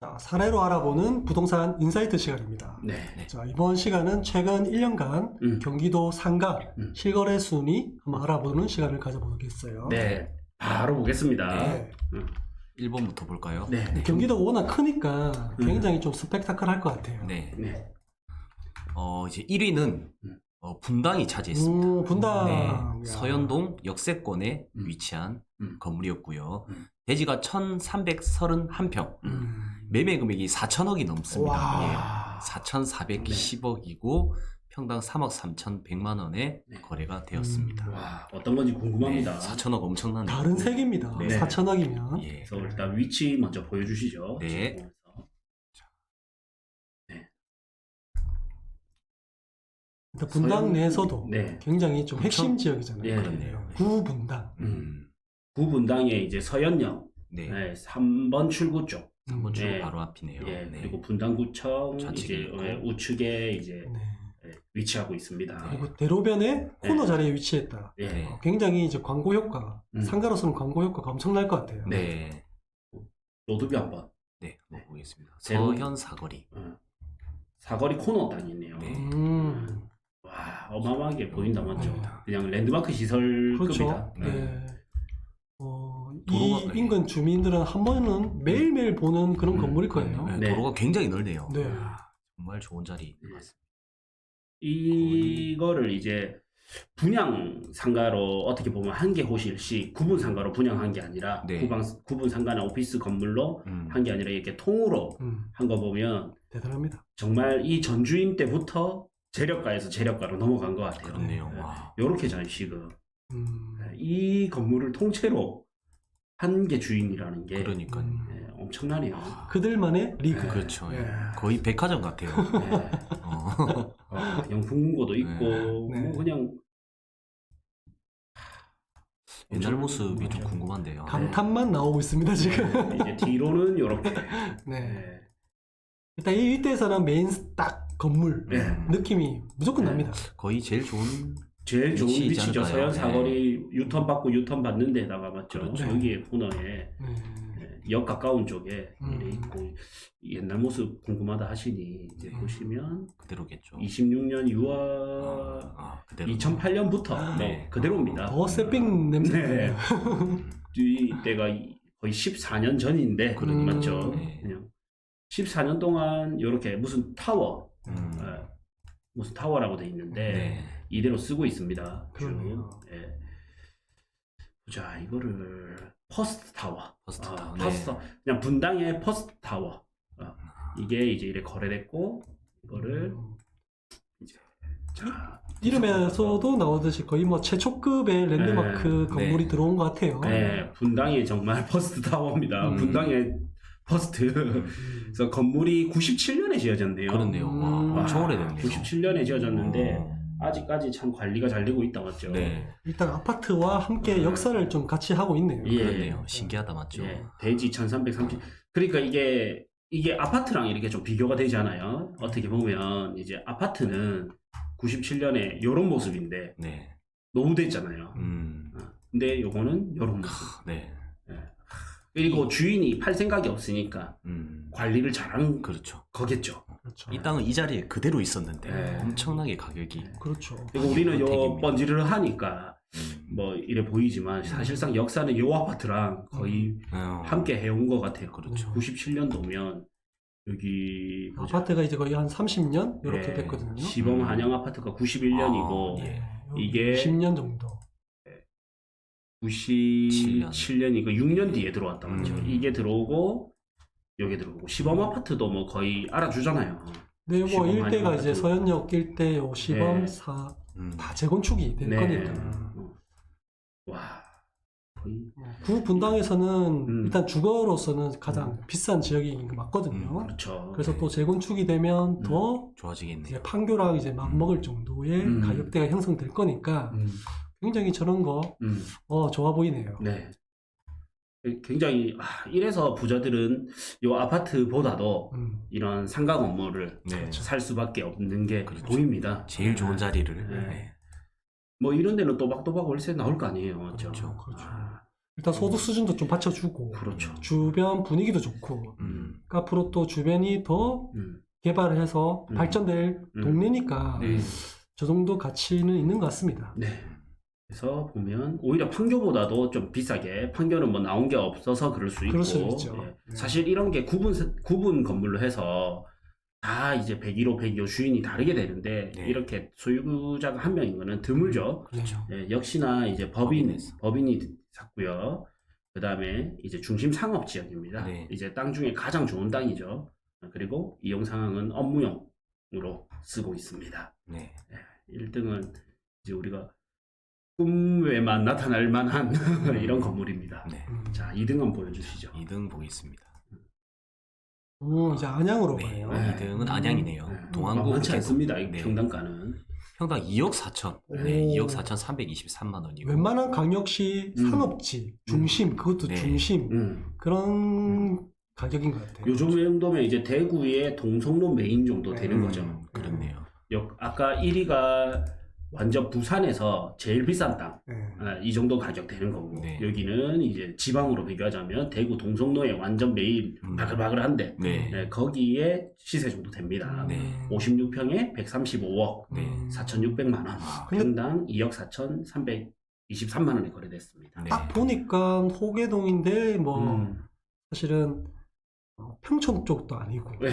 자, 사례로 알아보는 부동산 인사이트 시간입니다. 네. 자, 이번 시간은 최근 1년간 음. 경기도 상가 음. 실거래 순위 한번 알아보는 시간을 가져보겠어요. 네. 바로 보겠습니다. 네. 1번부터 볼까요? 네. 근데 경기도 워낙 크니까 음. 굉장히 좀 스펙타클할 것 같아요. 네. 네. 어, 이제 1위는 음. 어, 분당이 차지했습니다. 음, 분당. 네. 야. 서현동 역세권에 음. 위치한 음. 건물이었고요. 음. 대지가 1,331평. 음. 매매 금액이 4천억이 넘습니다. 와. 예. 4,410억이고 평당 3억 3,100만 원에 네. 거래가 되었습니다. 음. 와, 어떤 건지 궁금합니다. 네, 4천억 엄청나네요. 다른 색입니다. 네. 4천억이면. 예. 그래서 일단 위치 먼저 보여주시죠. 네. 일단 분당 서현- 내에서도 네. 굉장히 좀 핵심 엄청- 지역이잖아요. 예. 그렇네요. 구분당. 음. 구분당에 이제 서현역 네. 네, 3번 출구 쪽. 한번 주로 네. 바로 앞이네요. 예, 네. 그리고 분당구청 이제. 예, 우측에 이제 네. 예, 위치하고 있습니다. 그리고 대로변에 코너 네. 자리에 위치했다. 예. 네. 어, 굉장히 이제 광고 효과, 음. 상가로서는 광고 효과가 엄청날 것 같아요. 네. 로드뷰 한번. 네. 한번 보겠습니다. 서현 사거리. 어. 사거리 코너 땅이 있네요. 네. 음, 와, 어마어마하게 보인다 맞죠? 네. 그냥 랜드마크 시설급이다. 그렇죠. 네. 네. 어, 도로가- 이 인근 주민들은 한 번은 매일매일 보는 그런 음, 건물일 거예요. 네, 네. 도로가 굉장히 넓네요. 네. 정말 좋은 자리 네. 같습니다. 이거를 이제 분양 상가로 어떻게 보면 한 개 호실씩 구분 상가로 분양한 게 아니라 네. 구방, 구분 상가나 오피스 건물로 음. 한 게 아니라 이렇게 통으로 음, 한 거 보면 대단합니다. 정말 이 전주인 때부터 재력가에서 재력가로 넘어간 것 같아요. 그렇네요. 와. 이렇게 전시금 음, 이 건물을 통째로 한개 주인이라는 게 그러니까요. 음, 예, 엄청나네요. 그들만의 리그. 네. 그렇죠. 예. 예. 거의 백화점 같아요. 예. 어. 어, 영풍문고도 있고 네. 뭐 그냥 옛날 모습이 좀 맞아요. 궁금한데요. 감탄만 나오고 있습니다 지금. 이제 뒤로는 이렇게 네. 일단 이 일대에서는 메인 딱 건물 네. 음. 느낌이 무조건 네. 납니다. 거의 제일 좋은 제일 좋은 위치이지 위치죠. 않을까요? 서현 사거리 유턴 받고 유턴 받는 데다가 맞죠. 그렇죠. 저기에 코너에 네. 예, 역 가까운 쪽에 음. 이래 있고 옛날 모습 궁금하다 하시니 이제 음. 보시면 그대로겠죠. 26년 6월 아, 아, 그대로. 2008년부터 네. 그대로입니다. 더 세핑 냄새. 네. 음. 이때가 이- 거의 14년 전인데 그러니까. 맞죠. 네. 그냥 14년 동안 이렇게 무슨 타워, 음. 예, 무슨 타워라고 돼 있는데 네. 이대로 쓰고 있습니다. 쭉. 그러네요. 예. 자 이거를 퍼스트 타워. 퍼스트 아, 타워. 퍼스트 네. 그냥 분당의 퍼스트 타워. 어, 이게 이제 이래 거래됐고 이거를 음. 자 이름에서도 나오듯이 거의 뭐 최초급의 랜드마크 네. 건물이 네. 들어온 것 같아요. 네, 분당이 정말 퍼스트 타워입니다. 음. 분당의 퍼스트. 그래서 건물이 97년에 지어졌네요. 그렇네요. 와, 음. 엄청 오래됐네요. 97년에 지어졌는데 어. 아직까지 참 관리가 잘 되고 있다 맞죠? 네. 일단 아파트와 함께 음. 역사를 좀 같이 하고 있네요. 예. 그렇네요. 신기하다 맞죠? 예, 대지 1330. 그러니까 이게 이게 아파트랑 이렇게 좀 비교가 되잖아요. 어떻게 보면 이제 아파트는 97년에 이런 모습인데 네. 노후됐잖아요. 음. 어, 근데 요거는 이런 모습. 네. 그리고 주인이 팔 생각이 없으니까 음. 관리를 잘한 그렇죠. 거겠죠. 그렇죠. 이 땅은 이 자리에 그대로 있었는데 네. 엄청나게 가격이 그렇죠. 그리고 우리는 요 선택입니다. 번지를 하니까 음. 뭐 이래 보이지만 사실상 역사는 요 아파트랑 거의 어. 함께 해온 것 같아요. 그렇죠. 97년도면 여기 보자. 아파트가 이제 거의 한 30년 이렇게 네, 됐거든요. 시범 음. 한영 아파트가 91년이고 아, 예. 이게 10년 정도. 97년이고 6년 뒤에 들어왔다 맞죠? 음. 이게 들어오고 여기 들어오고 시범 아파트도 뭐 거의 알아주잖아요. 네, 뭐 시범 일대가 이제 아파트. 서현역 일대 요 시범 네. 사 음. 다 재건축이 될 네. 거니까. 어. 와 거의 구 분당에서는 음. 일단 주거로서는 가장 비싼 지역이 맞거든요. 음, 그렇죠. 그래서 네. 또 재건축이 되면 더 좋아지겠네요. 이제 판교랑 이제 맞먹을 정도의 음. 가격대가 형성될 거니까 음, 굉장히 저런 거 음. 어, 좋아 보이네요. 네. 굉장히 아, 이래서 부자들은 요 아파트보다도 음. 이런 상가 건물을 네. 살 수밖에 없는 게 그렇죠. 보입니다. 제일 좋은 네. 자리를. 네. 네. 뭐 이런 데는 또박또박 월세 나올 거 아니에요, 맞죠? 그렇죠. 그렇죠. 아, 일단 소득 수준도 좀 받쳐주고 그렇죠. 주변 분위기도 좋고 음. 그러니까 앞으로 또 주변이 더 음. 개발을 해서 음. 발전될 음. 동네니까 네. 저 정도 가치는 있는 것 같습니다. 네. 그래서 보면 오히려 판교보다도 좀 비싸게 판교는 뭐 나온 게 없어서 그럴 수 있고 그럴 수 있죠. 예. 네. 사실 이런 게 구분 구분 건물로 해서 다 이제 101호, 102호 주인이 다르게 되는데 네. 이렇게 소유자가 한 명인 거는 드물죠. 그렇죠. 예, 역시나 이제 법인. 법인이 샀고요. 그 다음에 이제 중심 상업 지역입니다. 네. 이제 땅 중에 가장 좋은 땅이죠. 그리고 이용 상황은 업무용으로 쓰고 있습니다. 네. 1등은 이제 우리가 꿈에만 나타날 만한 이런 건물입니다. 네. 음. 자, 2등은 보여주시죠. 2등 보겠습니다. 음, 이제 안양으로 네. 가요. 네. 2등은 안양이네요. 네. 동안구 많지 않습니다. 이 네. 평당가는. 평당 2억 4천. 네. 오. 2억 4천 323만 원이고. 웬만한 강역시 음. 산업지 중심 그것도 네. 중심 음. 그런 가격인 것 같아요. 요 정도면 이제 대구의 동성로 메인 정도 되는 음. 거죠. 그렇네요. 요- 아까 1위가 완전 부산에서 제일 비싼 땅. 네. 아, 이 정도 가격 되는 거고 네. 여기는 이제 지방으로 비교하자면 대구 동성로에 완전 메인 음. 바글바글한데 네. 네, 거기에 시세 정도 됩니다. 네. 56평에 135억 네. 음. 4,600만 원, 아, 근데- 평당 2억 4,323만 원에 거래됐습니다. 네. 딱 보니까 호계동인데 뭐 음, 사실은 어, 평촌 쪽도 아니고 네.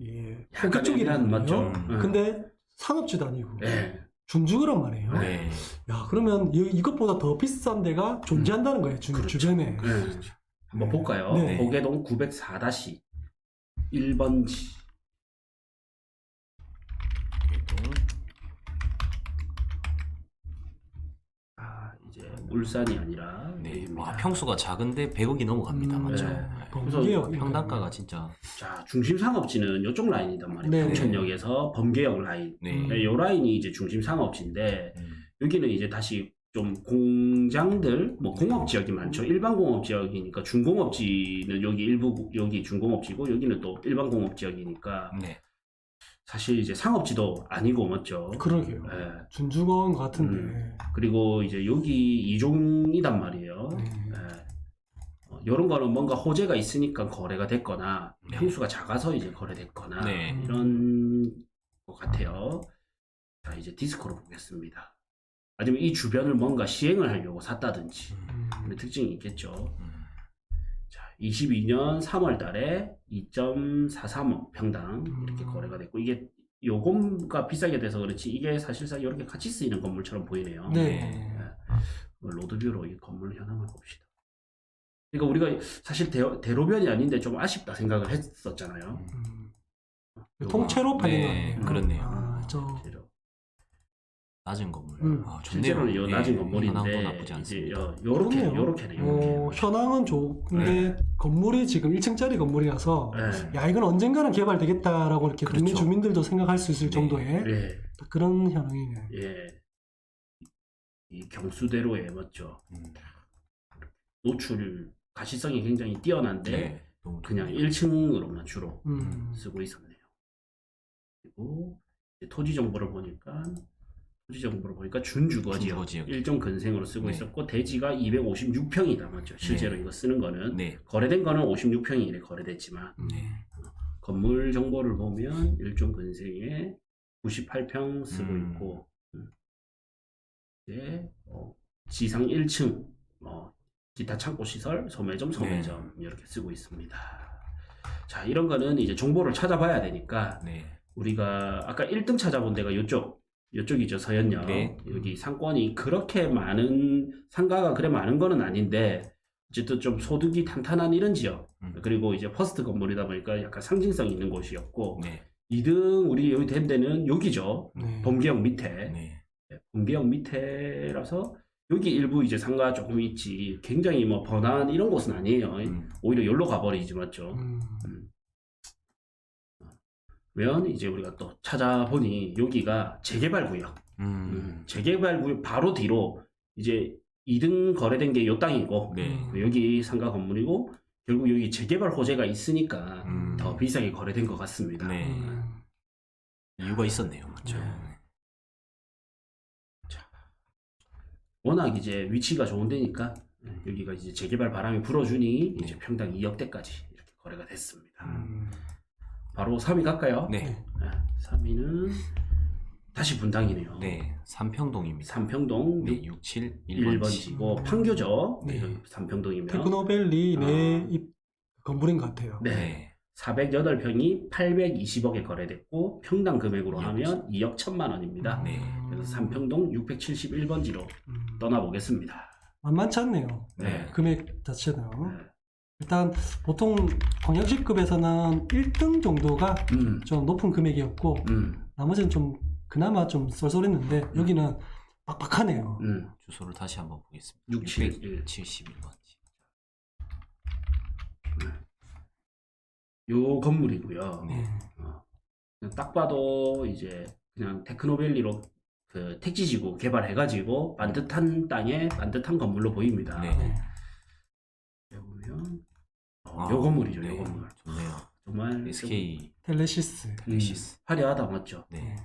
예, 약간 호계 쪽이란 애매한 맞죠? 음. 근데 산업지도 아니고 네. 준주거란 말이에요. 네. 야 그러면 이, 이것보다 더 비싼 데가 존재한다는 거예요. 주, 그렇죠. 주변에. 네. 한번 볼까요? 네. 고개동 904-1번지. 그리고 아, 이제 울산이 아니라 네. 여기입니다. 와, 평수가 작은데 100억이 넘어갑니다. 음, 맞죠? 네. 네. 범계역 평당가가 진짜 자, 중심 상업지는 이쪽 라인이단 말이에요. 네. 평천역에서 범계역 라인. 네. 음. 네, 요 라인이 이제 중심 상업지인데 음. 여기는 이제 다시 좀 공장들, 뭐 공업 지역이 많죠. 일반 공업 지역이니까 중공업 지는 여기 일부 여기 중공업 지고 여기는 또 일반 공업 지역이니까 네. 사실 이제 상업지도 아니고 맞죠. 그러게요. 예. 준주건 같은데. 음. 그리고 이제 여기 이종이단 말이에요. 네. 예. 이런 거는 뭔가 호재가 있으니까 거래가 됐거나 네. 평수가 작아서 이제 거래됐거나 네. 이런 것 같아요. 자 이제 디스코로 보겠습니다. 아니면 이 주변을 뭔가 시행을 하려고 샀다든지 음. 그런 특징이 있겠죠. 음. 자 22년 3월 달에 2.43억 평당 이렇게 음. 거래가 됐고 이게 요금가 비싸게 돼서 그렇지 이게 사실상 이렇게 같이 쓰이는 건물처럼 보이네요. 네. 로드뷰로 이 건물 현황을 봅시다. 그러니까 우리가 사실 대, 대로변이 아닌데 좀 아쉽다 생각을 했었잖아요. 음. 통째로 팔린 거 네, 아니에요? 그렇네요. 아, 저. 낮은 건물. 음. 아, 좋네요. 실제로는 요 예, 낮은 건물인데 나쁘지 이제 않습니다. 요, 요렇게. 요렇게네 요렇게. 어, 현황은 좋은데 네. 건물이 지금 1층짜리 건물이라서 네. 야 이건 언젠가는 개발되겠다라고 이렇게 동네 그렇죠. 주민들도 생각할 수 있을 네. 정도의 예. 그런 현황이네. 예. 이 경수대로에 맞죠. 음. 노출 가시성이 굉장히 뛰어난데 네. 너무 그냥 좋네요. 1층으로만 주로 음. 쓰고 있었네요. 그리고 이제 토지 정보를 보니까 토지 정보를 보니까 준주거 지역 준주거 지역. 일종 근생으로 쓰고 네. 있었고 대지가 256평이다 맞죠? 실제로 네. 이거 쓰는 거는 네. 거래된 거는 56평이 이래 거래됐지만 네. 건물 정보를 보면 일종 근생에 98평 쓰고 음. 있고 음. 이제 어, 지상 1층 어, 기타 창고 시설, 소매점, 소매점 네. 이렇게 쓰고 있습니다. 자 이런 거는 이제 정보를 찾아봐야 되니까 네. 우리가 아까 1등 찾아본 데가 이쪽 이쪽이죠 서현역 네. 여기 상권이 그렇게 많은 상가가 그래 많은 거는 아닌데 어쨌든 좀 소득이 탄탄한 이런 지역 음. 그리고 이제 퍼스트 건물이다 보니까 약간 상징성 있는 곳이었고 네. 2등 우리 여기 된 데는 여기죠 네. 범계역 밑에 네. 네, 범계역 밑에라서 여기 일부 이제 상가 조금 있지 굉장히 뭐 번화한 이런 곳은 아니에요 음. 오히려 여기로 가버리지 맞죠 음. 면 이제 우리가 또 찾아보니 여기가 재개발 구역 음. 음, 재개발 구역 바로 뒤로 이제 2등 거래된 게 요 땅이고 네. 여기 상가 건물이고 결국 여기 재개발 호재가 있으니까 음. 더 비싸게 거래된 것 같습니다. 네. 음. 이유가 있었네요. 맞죠? 네. 워낙 이제 위치가 좋은 데니까 여기가 이제 재개발 바람이 불어주니 이제 네. 평당 2억대까지 이렇게 거래가 됐습니다. 음. 바로 3위 갈까요? 네. 3위는 다시 분당이네요. 네. 삼평동입니다. 삼평동 네, 67 1번지. 1번지. 고 판교죠. 네. 네. 삼평동이면 테크노밸리 내 아. 입- 건물인 것 같아요. 네. 네. 408평이 820억에 거래됐고 평당 금액으로 하면 2억 1천만 원입니다. 네. 그래서 삼평동 671번지로 음. 떠나보겠습니다. 만만치 않네요. 네. 금액 자체는. 네. 일단 보통 광역시급에서는 1등 정도가 음, 좀 높은 금액이었고 음, 나머지는 좀 그나마 좀 쏠쏠했는데 여기는 빡빡하네요. 음. 주소를 다시 한번 보겠습니다. 671. 671번지. 요 건물이고요. 네. 어, 그냥 딱 봐도 이제 그냥 테크노밸리로 그 택지지구 개발해가지고 반듯한 땅에 반듯한 건물로 보입니다. 네. 네. 보면 어, 아, 요 건물이죠. 네. 요 건물. 좋네요. 정말 SK 텔레시스. 좀, 음, 텔레시스. 화려하다 맞죠? 네.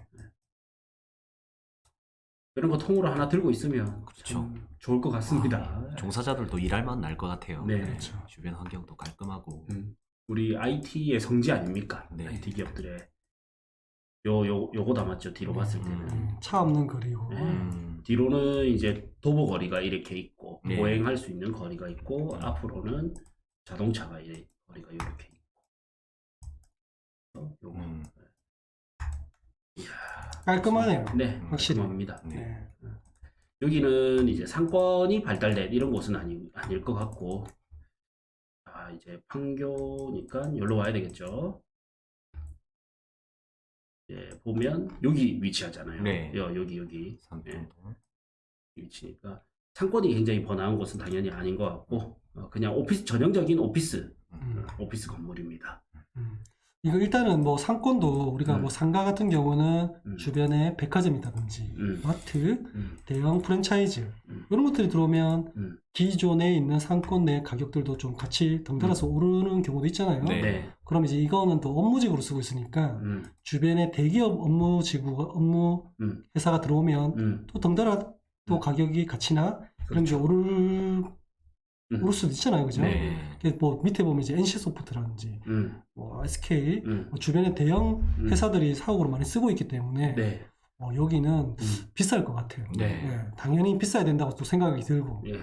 이런 거 통으로 하나 들고 있으면 그렇죠. 참 좋을 것 같습니다. 종사자들도 일할 맛 날 것 같아요. 네. 그렇죠. 주변 환경도 깔끔하고. 음, 우리 IT의 성지 아닙니까? 네. IT 기업들의 요, 요, 요거 담았죠. 뒤로 봤을 때는. 음. 음, 차 없는 거리고. 네. 음. 뒤로는 이제 도보 거리가 이렇게 있고 네. 보행할 수 있는 거리가 있고 앞으로는 자동차가 이렇게 거리가 이렇게 있고 어, 요거 음. 깔끔하네요. 네 확실히. 깔끔합니다. 네. 네. 여기는 이제 상권이 발달된 이런 곳은 아니, 아닐 것 같고 아 이제 판교니까 여기로 와야 되겠죠. 예, 보면 여기 위치하잖아요. 네. 여, 여기 여기 삼평동. 위치니까 상권이 굉장히 번화한 곳은 당연히 아닌 것 같고 어, 그냥 오피스 전형적인 오피스 음. 오피스 건물입니다. 음. 이거 일단은 뭐 상권도 우리가 음. 뭐 상가 같은 경우는 음. 주변에 백화점이라든지 음. 마트, 음, 대형 프랜차이즈 음. 이런 것들이 들어오면 음. 기존에 있는 상권 내 가격들도 좀 같이 덩달아서 오르는 경우도 있잖아요. 네. 네. 그럼 이제 이거는 또 업무직으로 쓰고 있으니까 음, 주변에 대기업 업무지구가 업무 음, 회사가 들어오면 음. 또 덩달아 또 음. 가격이 같이나 이런 게 그렇죠. 오를 음. 오를 수도 있잖아요, 그죠? 네. 뭐 밑에 보면 이제 NC 소프트라든지 음, 뭐 SK 음, 뭐 주변에 대형 음. 회사들이 사옥으로 많이 쓰고 있기 때문에 네. 어, 여기는 음, 비쌀 것 같아요. 네. 예, 당연히 비싸야 된다고 또 생각이 들고. 예.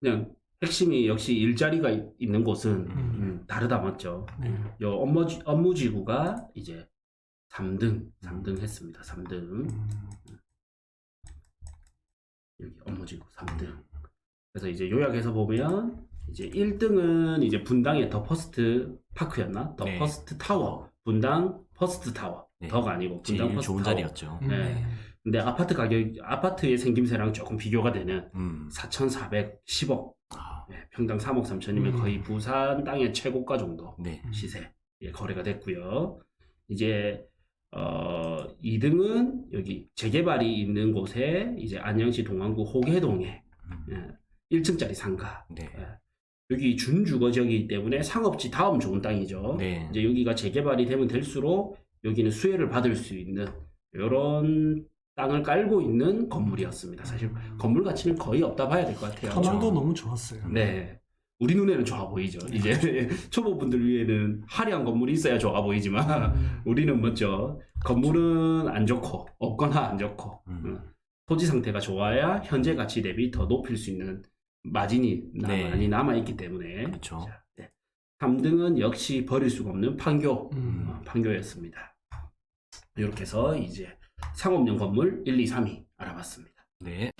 그냥 핵심이 역시 일자리가 있- 있는 곳은 음, 다르다 맞죠. 네. 요 업무 업무 지구가 이제 3등 3등 했습니다. 3등 음, 여기 업무 지구 3등. 그래서 이제 요약해서 보면 이제 1등은 이제 분당의 더 퍼스트 파크였나? 더 네. 퍼스트 타워. 분당 퍼스트 타워. 네. 더가 아니고 분당 제일 퍼스트 좋은 타워. 자리였죠. 음, 네. 근데 아파트 가격 아파트의 생김새랑 조금 비교가 되는 음. 4,410억. 아, 네, 평당 3억 3천이면 음. 거의 부산 땅의 최고가 정도 네. 시세 예, 거래가 됐고요. 이제 어 2등은 여기 재개발이 있는 곳에 이제 안양시 동안구 호계동에 음. 예, 1층짜리 상가. 네. 예. 여기 준주거 지역이기 때문에 상업지 다음 좋은 땅이죠. 네. 이제 여기가 재개발이 되면 될수록 여기는 수혜를 받을 수 있는 이런 땅을 깔고 있는 건물이었습니다. 사실 건물 가치는 거의 없다 봐야 될 것 같아요. 현황도 그렇죠. 너무 좋았어요. 네. 우리 눈에는 좋아 보이죠. 이제 초보분들 위에는 화려한 건물이 있어야 좋아 보이지만 음, 우리는 먼저 건물은 안 좋고 없거나 안 좋고 음. 음, 토지 상태가 좋아야 현재 가치 대비 더 높일 수 있는 마진이 나- 네. 많이 남아 있기 때문에 그렇죠. 자, 네. 3등은 역시 버릴 수가 없는 판교 음. 어, 판교였습니다. 이렇게 해서 이제 상업용 건물 1, 2, 3위 알아봤습니다. 네.